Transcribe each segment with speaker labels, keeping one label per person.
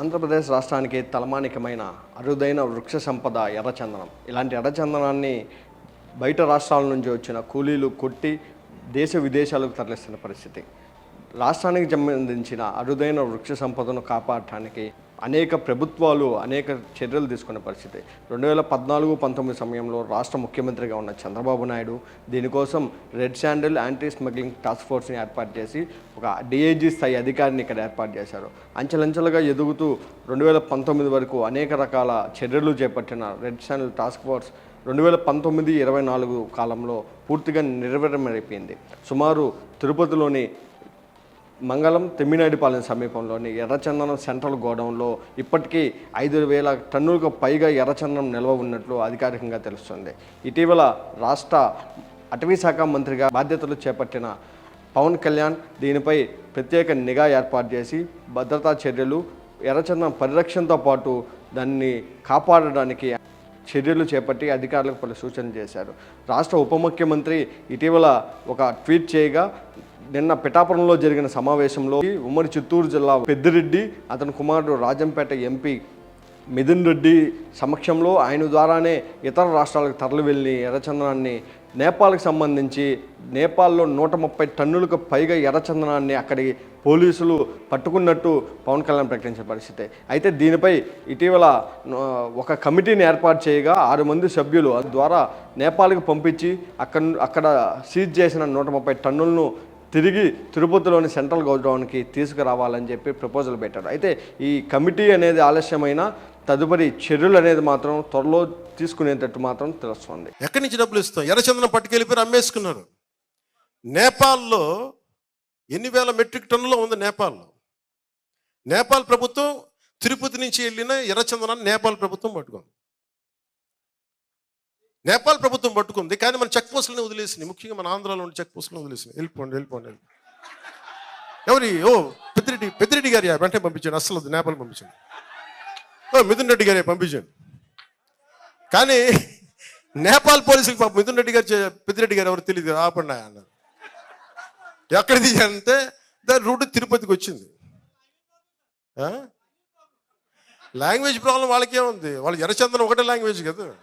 Speaker 1: ఆంధ్రప్రదేశ్ రాష్ట్రానికి తలమానికమైన అరుదైన వృక్ష సంపద ఎర్రచందనం. ఇలాంటి ఎర్రచందనాన్ని బయట రాష్ట్రాల నుంచి వచ్చిన కూలీలు కొట్టి దేశ విదేశాలకు తరలిస్తున్న పరిస్థితి. రాష్ట్రానికి సంబంధించిన అరుదైన వృక్ష సంపదను కాపాడటానికి అనేక ప్రభుత్వాలు అనేక చర్యలు తీసుకున్న పరిస్థితి. రెండు వేల పద్నాలుగు పంతొమ్మిది సమయంలో రాష్ట్ర ముఖ్యమంత్రిగా ఉన్న చంద్రబాబు నాయుడు దీనికోసం red sandal anti smuggling task ఫోర్స్ని ఏర్పాటు చేసి ఒక డిఐజీ స్థాయి అధికారిని ఇక్కడ ఏర్పాటు చేశారు. అంచెలంచెలుగా ఎదుగుతూ రెండు వేల పంతొమ్మిది వరకు అనేక రకాల చర్యలు చేపట్టిన రెడ్ శాండల్ టాస్క్ ఫోర్స్ రెండు వేల పంతొమ్మిది ఇరవై నాలుగు కాలంలో పూర్తిగా నిర్వీర్యమైపోయింది. సుమారు తిరుపతిలోని మంగళం తెమ్మినాడిపాలెం సమీపంలోని ఎర్రచందనం సెంట్రల్ గోడౌన్లో ఇప్పటికీ ఐదు వేల టన్నులకు పైగా ఎర్రచందనం నిల్వ ఉన్నట్లు అధికారికంగా తెలుస్తుంది. ఇటీవల రాష్ట్ర అటవీ శాఖ మంత్రిగా బాధ్యతలు చేపట్టిన పవన్ కళ్యాణ్ దీనిపై ప్రత్యేక నిఘా ఏర్పాటు చేసి భద్రతా చర్యలు ఎర్రచందనం పరిరక్షణతో పాటు దాన్ని కాపాడడానికి చర్యలు చేపట్టి అధికారులకు పలు సూచనలు చేశారు. రాష్ట్ర ఉప ముఖ్యమంత్రి ఇటీవల ఒక ట్వీట్ చేయగా నిన్న పిఠాపురంలో జరిగిన సమావేశంలో ఉమ్మడి చిత్తూరు జిల్లా పెద్దిరెడ్డి అతని కుమారుడు రాజంపేట ఎంపీ మిథున్ రెడ్డి సమక్షంలో ఆయన ద్వారానే ఇతర రాష్ట్రాలకు తరలి వెళ్ళి ఎర్రచందనాన్ని నేపాల్కి సంబంధించి నేపాల్లో నూట ముప్పై టన్నులకు పైగా ఎర్రచందనాన్ని అక్కడి పోలీసులు పట్టుకున్నట్టు పవన్ కళ్యాణ్ ప్రకటించిన పరిస్థితి. అయితే దీనిపై ఇటీవల ఒక కమిటీని ఏర్పాటు చేయగా ఆరు మంది సభ్యులు ద్వారా నేపాల్కి పంపించి అక్కడ అక్కడ సీజ్ చేసిన నూట ముప్పై టన్నులను తిరిగి తిరుపతిలోని సెంట్రల్ గౌరవానికి తీసుకురావాలని చెప్పి ప్రపోజల్ పెట్టారు. అయితే ఈ కమిటీ అనేది ఆలస్యమైన తదుపరి చర్యలు అనేది మాత్రం త్వరలో తీసుకునేటట్టు మాత్రం తెలుస్తుంది.
Speaker 2: ఎక్కడి నుంచి డబ్బులు ఇస్తాం? ఎర్రచందనం పట్టుకెళ్ళిపోయి అమ్మేసుకున్నారు. నేపాల్లో ఎన్ని వేల మెట్రిక్ టన్నులో ఉంది నేపాల్లో? నేపాల్ ప్రభుత్వం తిరుపతి నుంచి వెళ్ళిన ఎర్రచందనాన్ని నేపాల్ ప్రభుత్వం పట్టుకుంది. నేపాల్ ప్రభుత్వం పట్టుకుంది కానీ మన చెక్ పోస్టులను వదిలేసింది. ముఖ్యంగా మన ఆంధ్రాలో ఉన్న చెక్ పోస్టులను వదిలేసింది. వెళ్ళిపోండి వెళ్ళిపోండి ఎవరి? ఓ పెద్దిరెడ్డి పెద్దిరెడ్డి గారి వెంటనే పంపించండి అస్సలు నేపాల్ పంపించండి. ఓ మిథున్ రెడ్డి గారి పంపించండి. కానీ నేపాల్ పోలీసులకు పాప మిథున్ రెడ్డి గారు చే- పెద్దిరెడ్డి గారు ఎవరు తెలియదు ఆపండి అన్నారు. ఎక్కడ అంటే దాని రూట్ తిరుపతికి వచ్చింది. లాంగ్వేజ్ ప్రాబ్లం వాళ్ళకే ఉంది వాళ్ళు ఎర్రచందనం ఒకటే లాంగ్వేజ్ కదా.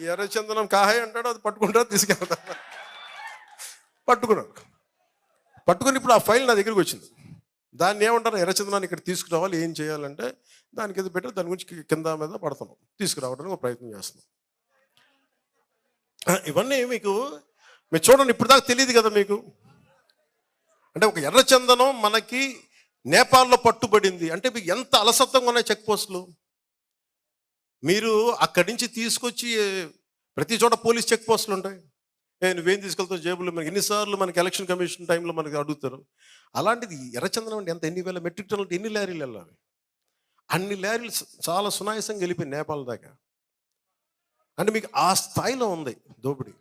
Speaker 2: ఎర్రచందనం కాహాయ్ అంటాడు అది పట్టుకుంటారు తీసుకెళ్తా పట్టుకున్నాడు. పట్టుకుని ఇప్పుడు ఆ ఫైల్ నా దగ్గరికి వచ్చింది. దాన్ని ఏమంటారు? ఎర్రచందనాన్ని ఇక్కడ తీసుకురావాలి. ఏం చేయాలంటే దానికి ఏదో పెట్టి దాని గురించి కింద మీద పడుతున్నాం. తీసుకురావడానికి ఒక ప్రయత్నం చేస్తున్నాం. ఇవన్నీ మీకు మీరు చూడండి ఇప్పుడు దాకా తెలియదు కదా మీకు. అంటే ఒక ఎర్రచందనం మనకి నేపాల్లో పట్టుబడింది. అంటే మీకు ఎంత అలసత్వంగా ఉన్నాయి చెక్ పోస్టులు? మీరు అక్కడి నుంచి తీసుకొచ్చి ప్రతి చోట పోలీస్ చెక్ పోస్టులు ఉంటాయి. ఏ నువ్వేం తీసుకెళ్తావు జేబులో? మనకి ఎన్నిసార్లు మనకి ఎలక్షన్ కమిషన్ టైంలో మనకి అడుగుతారు. అలాంటిది ఎర్రచందనం అంటే ఎంత? ఎన్ని వేల మెట్రిక్ టన్నులు ఎన్ని లారీలు వెళ్ళాలి? అన్ని లారీలు చాలా సునాయాసంగా వెళ్ళిపోయి నేపాల్ దాకా. అంటే మీకు ఆ స్థాయిలో ఉంది దోపిడీ.